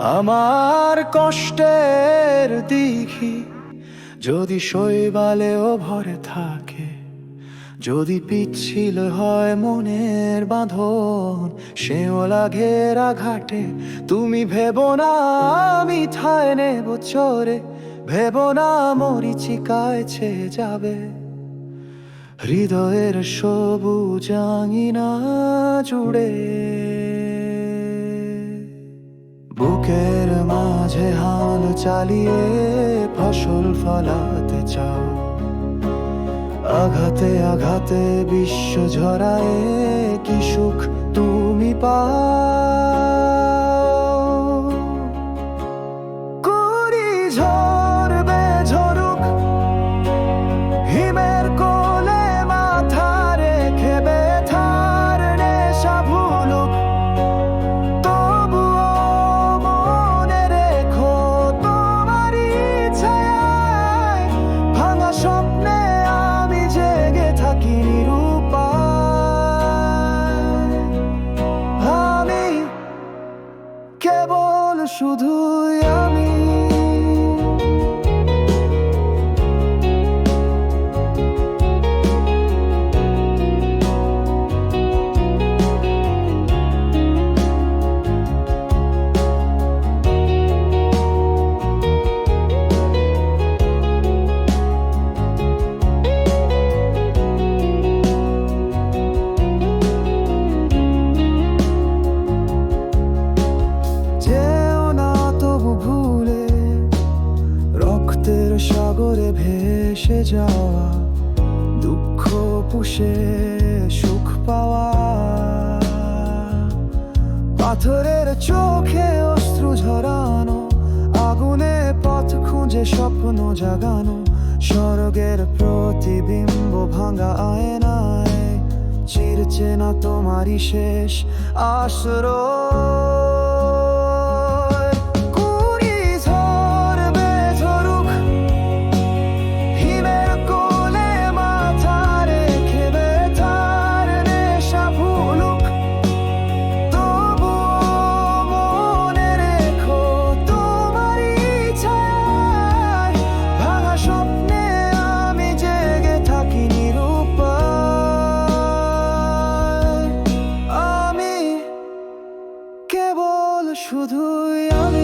আমার কষ্টের দিঘি, যদি শৈবালেও ভরে থাকে, যদি পিচ্ছিল হয় মনের বাঁধন শেওলা ঘেরা ঘাটে তুমি ভেবো না আমি ঠায় নেব চোরে, ভেবো না মরিচিকায় ছেয়ে যাবে। হৃদয়ের সবুজ আঙিনা জুড়ে। বুকের মাঝে হাল চালিয়ে ফসল ফলাতে চাও। আঘাতে আঘাতে বিশ্ব ঝরায়ে কি সুখ তুমি পাও? কেবল সাগরে ভেসে যাওয়া দুঃখ পুষে সুখ পাওয়া। পাথরের চোখে অস্ত্র ঝরানো, আগুনে পথ খুঁজে স্বপ্ন জাগানো, স্বর্গের প্রতিবিম্ব ভাঙা আয়নায় চিরচেনা তোমারই শেষ আশ্রয়। শুধুই আমি